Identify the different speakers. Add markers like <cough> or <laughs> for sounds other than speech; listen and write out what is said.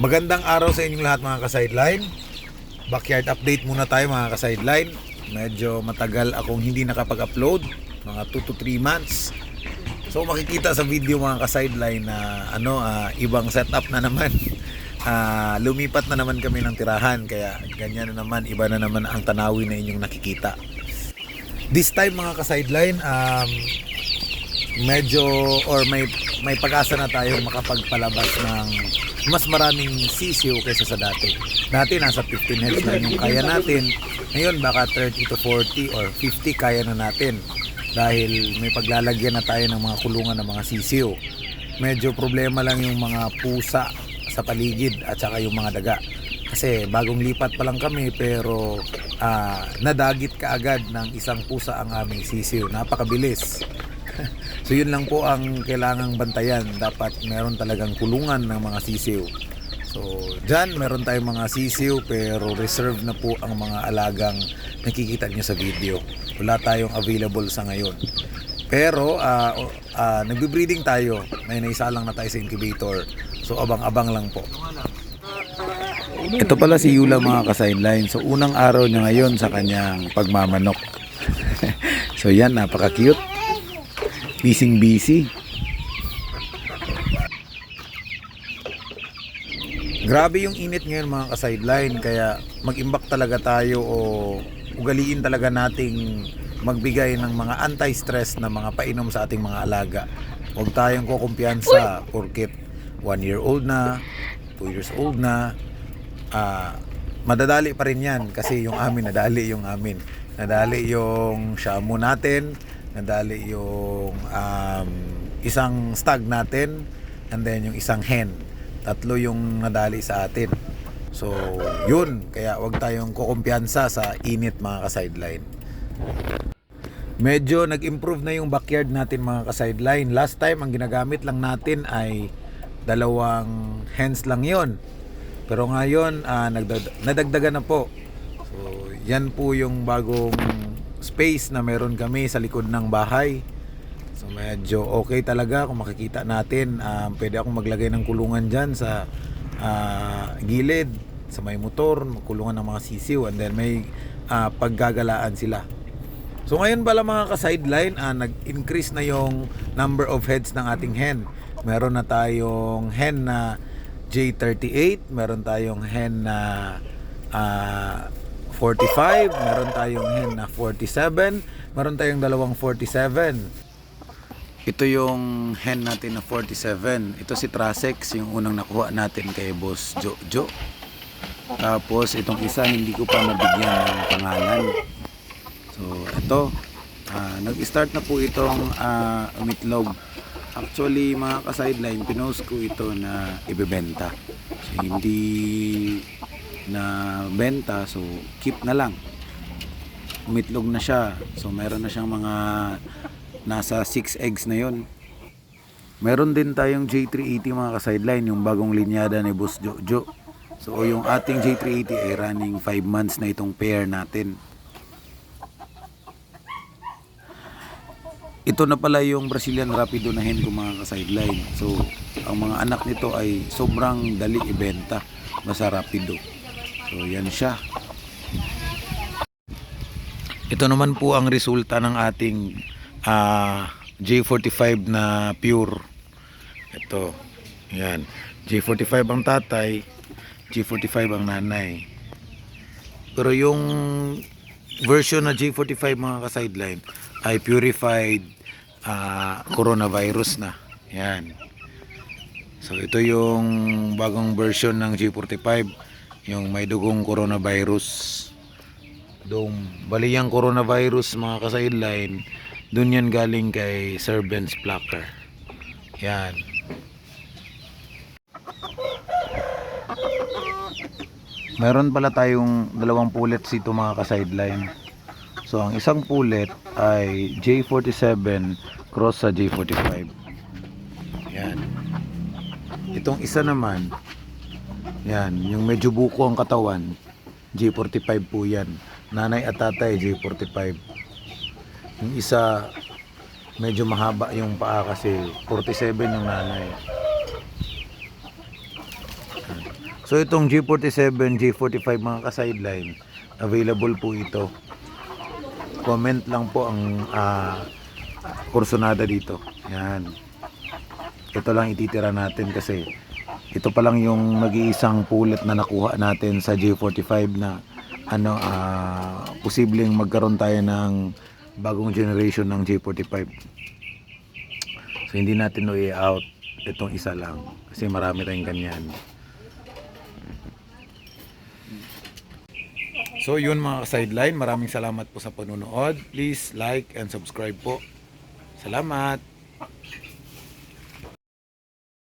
Speaker 1: Magandang araw sa inyong lahat mga ka-sideline. Backyard update muna tayo mga ka-sideline. Medyo matagal akong hindi nakapag-upload, mga 2 to 3 months. So makikita sa video mga ka-sideline na ano, ah, ibang setup na naman. <laughs> Ah, lumipat na naman kami ng tirahan kaya ganyan na naman, iba na naman ang tanawin na inyong nakikita. This time mga ka-sideline, um, medyo or may may pag-asa na tayong makapagpalabas ng mas maraming sisiyo kaysa sa dati. Dati nasa 15 heads na yung kaya natin. Ngayon baka 30 to 40 or 50 kaya na natin dahil may paglalagyan na tayo ng mga kulungan ng mga sisiyo. Medyo problema lang yung mga pusa sa paligid at saka yung mga daga. Kasi bagong lipat pa lang kami pero ah, nadagit kaagad ng isang pusa ang aming sisiyo. Napakabilis. <laughs> So yun lang po ang kailangang bantayan. Dapat meron talagang kulungan ng mga sisiw. So dyan meron tayong mga sisiw pero reserve na po ang mga alagang nakikita nyo sa video. Wala tayong available sa ngayon. Pero ah, o- ah, nagbe-breeding tayo. May naisa lang na tayo sa incubator. So abang-abang lang po. Ito pala si Yula mga ka-sideline. So unang araw niya ngayon sa kanyang pagmamanok. <laughs> so yan, napaka-cute. Bising busy. Grabe yung init ngayon mga ka-sideline kaya mag-imbak talaga tayo o ugaliin talaga nating magbigay ng mga anti-stress na mga painom sa ating mga alaga. Huwag tayong kukumpiyansa porkit 1 year old na, 2 years old na, ah, madadali pa rin yan kasi yung amin, nadali yung amin. Nadali yung shamu natin, nadali yung um, isang stag natin, and then yung isang hen. Tatlo yung nadali sa atin. So, yun. Kaya wag tayong kukumpiyansa sa init mga ka-sideline. Medyo nag-improve na yung backyard natin mga ka-sideline. Last time, ang ginagamit lang natin ay dalawang hens lang yon. Pero ngayon, nagdag- nadagdagan na po. So, yan po yung bagong space na meron kami sa likod ng bahay. So, medyo okay talaga kung makikita natin. Um, pwede akong maglagay ng kulungan dyan sa ah, gilid, sa may motor, kulungan ng mga sisiw, and then may ah, paggagalaan sila. So ngayon pala mga ka-sideline, ah, nag-increase na yung number of heads ng ating hen. Meron na tayong hen na J38, meron tayong hen na ah, 45, meron tayong hen na 47, meron tayong dalawang 47. Ito yung hen natin na 47. Ito si Trasex, yung unang nakuha natin kay Boss Jojo. Tapos itong isa hindi ko pa mabigyan ng pangalan. So, ito, ah, nag-start na po itong ah, umitlog. Actually, mga ka-sideline, pinost ko ito na ibebenta. So, hindi na benta, so keep na lang. Umitlog na siya. So, meron na siyang mga nasa 6 eggs na yon. Meron din tayong J380 mga ka-sideline, yung bagong linyada ni Boss Jojo. So, yung ating J380 ay running 5 months na itong pair natin. Ito na pala yung Brazilian Rapido na hen ko mga ka-sideline. So, ang mga anak nito ay sobrang dali ibenta. Basta Rapido. So, yan siya. Ito naman po ang resulta ng ating ah, J45 na pure. Ito. Yan. J45 ang tatay, J45 ang nanay. Pero yung version na J45 mga ka-sideline ay purified ah, coronavirus na. Yan. So ito yung bagong version ng J45 yung may dugong coronavirus. Dong bali yung coronavirus mga ka-sideline dun yan galing kay Sir Plucker. Yan. Meron pala tayong dalawang pullets dito mga ka-sideline. So ang isang pullet ay J47 cross sa J45. Yan. Itong isa naman, yan, yung medyo buko ang katawan, J45 po yan. Nanay at tatay, J45. Yung isa, medyo mahaba yung paa kasi 47 yung nanay. So itong G47, G45 mga ka-sideline, available po ito. Comment lang po ang ah, kursunada dito. Yan. Ito lang ititira natin kasi ito pa lang yung nag-iisang pulit na nakuha natin sa G45 na ano ah, posibleng magkaroon tayo ng bagong generation ng G45. So hindi natin no out itong isa lang kasi marami tayong ganyan. So yun mga sideline, maraming salamat po sa panonood. Please like and subscribe po. Salamat.